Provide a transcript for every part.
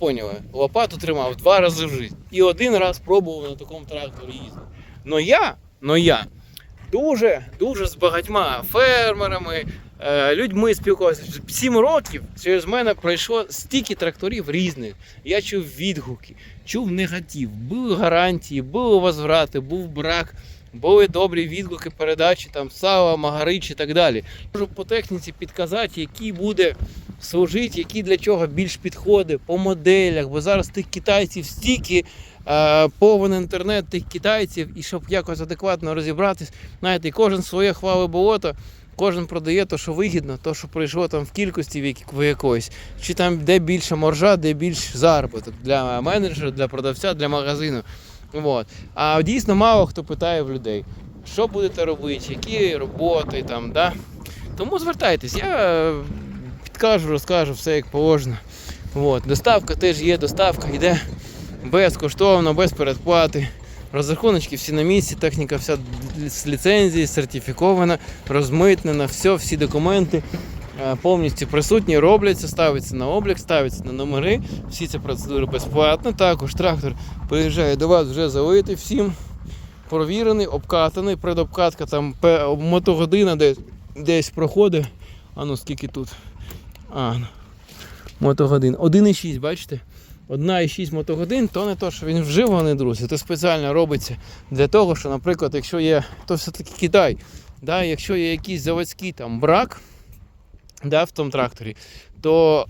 поняли, лопату тримав два рази в житті. І один раз пробував на такому тракторі їздити. Но я, но я дуже, дуже з багатьма фермерами, е, людьми спілкувався. Сім років через мене пройшло стільки тракторів різних. Я чув відгуки, чув негатив, були гарантії, були возврати, був брак. Були добрі відгуки передачі, там Сава, Магарич і так далі. Можу по техніці підказати, який буде служити, який для чого більш підходить по моделях, бо зараз тих китайців стільки е, повен інтернет тих китайців, і щоб якось адекватно розібратись, знаєте, і кожен своє хвали болото, кожен продає те, що вигідно, то, що прийшло там в кількості в якоїсь, чи там де більше маржа, де більш заробіток для менеджера, для продавця, для магазину. Вот. А дійсно мало хто питає в людей, що будете робити, які роботи там, да? Тому звертайтесь, я підкажу, розкажу все як положено. От. Доставка теж є, доставка йде безкоштовно, без передплати. Розрахуночки всі на місці, техніка вся з ліцензії, сертифікована, розмитнена, все, всі документи е, повністю присутні, робляться, ставиться на облік, ставиться на номери. Всі ці процедури безплатно. Також трактор приїжджає до вас вже залитий всім. Провірений, обкатаний, предобкатка там мотогодина десь, десь проходить. А ну скільки тут? А, ну, мотогодин. 1,6, бачите? 1,6 мотогодин, то не то, що він вживаний, друзі. То спеціально робиться для того, що, наприклад, якщо є, то все-таки Китай, да, якщо є якийсь заводський там брак да, в тому тракторі, то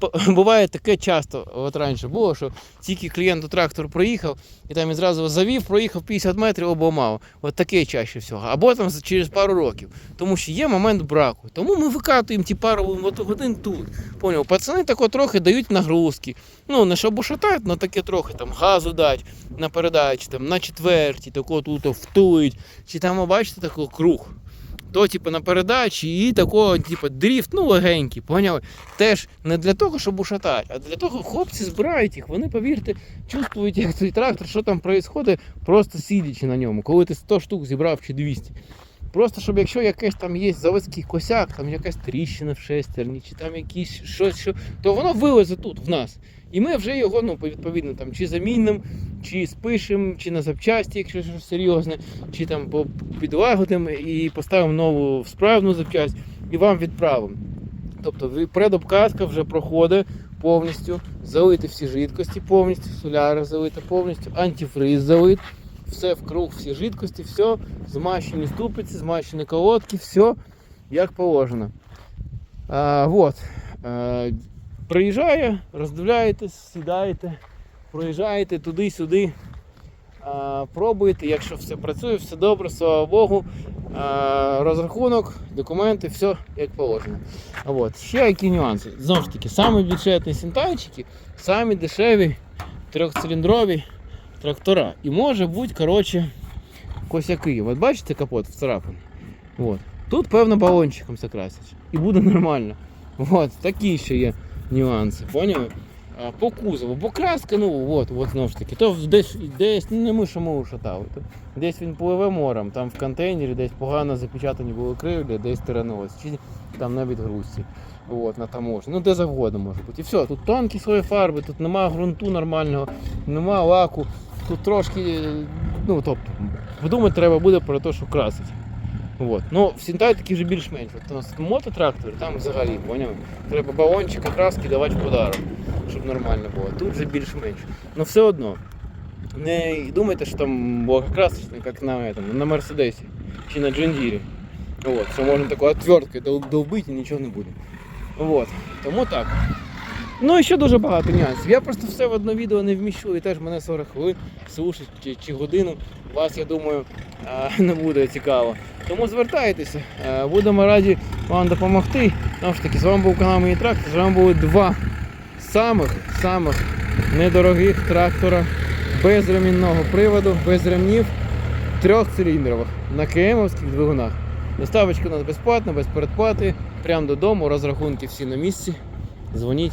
буває таке часто, от раніше було, що тільки клієнт у трактор проїхав, і там він зразу завів, проїхав 50 метрів, обламав. От таке чаще всього. Або там через пару років. Тому що є момент браку. Тому ми викатуємо ті пару мотогодин тут. Поняв? Пацани тако трохи дають нагрузки. Ну, не щоб ушатати, але таке трохи там газу дать на передачі, там, на четверті, тако тут втують. Чи там, бачите, такий круг. То, типу, на передачі і такого, типу, дріфт, ну, легенький, поняли? Теж не для того, щоб ушатати, а для того, хлопці збирають їх. Вони, повірте, чувствують, як цей трактор, що там відбувається, просто сидячи на ньому, коли ти 100 штук зібрав чи 200. Просто щоб якщо якийсь там є заводський косяк, там якась тріщина в шестерні, чи там якісь щось, що, то воно вилезе тут в нас. І ми вже його, ну, відповідно, там, чи замінимо, чи спишемо, чи на запчасті, якщо щось серйозне, чи там підлагодимо і поставимо нову справну запчасть і вам відправимо. Тобто предобкатка вже проходить повністю, залити всі жидкості повністю, соляра залита повністю, антифриз залит, все вкруг, всі жидкості, все, змащені ступиці, змащені колодки, все як положено. А, вот. А, приїжджає, роздивляєтесь, сідаєте, проїжджаєте туди-сюди, пробуєте, якщо все працює, все добре, слава Богу. А, розрахунок, документи, все як положено. А от. Ще які нюанси. Знову ж таки, самі бюджетні синтайчики, самі дешеві трьохциліндрові трактора. І може бути, коротше, косяки. От бачите капот вцарапаний? От. Тут, певно, балончиком закрасять. І буде нормально. От, такі ще є нюанси, поняли? По кузову, бо краска, ну от, от знову ж таки, то десь, десь ну, не ми, ушатали. То десь він пливе морем, там в контейнері десь погано запечатані були кривлі, десь тиранилось, чи там на відгрузці. От, на таможні. Ну де завгодно може бути. І все, тут тонкі свої фарби, тут немає ґрунту нормального, немає лаку, тут трошки, ну тобто, подумати треба буде про те, що красить. От. Ну, в синтетики вже більш-менш. У нас мототрактор, там взагалі, поняв? Треба балончика краски давати в подарок, щоб нормально було. Тут вже більш-менш. Ну все одно. Не думайте, що там красочно, як на, этом, на Мерседесі чи на Джондірі. Що можна такою отверткою довбити і нічого не буде. От. Тому так. Ну і ще дуже багато нюансів. Я просто все в одне відео не вміщу і теж мене 40 хвилин слушать чи, чи годину. Вас, я думаю, не буде цікаво. Тому звертайтеся, е, будемо раді вам допомогти. Знову ж таки, з вами був канал Мій Трактор, з вами були два самих самих недорогих трактора без ремінного приводу, без ремнів, трьохциліндрових на КМовських двигунах. Доставочка у нас безплатна, без передплати, прямо додому, розрахунки всі на місці. Дзвоніть,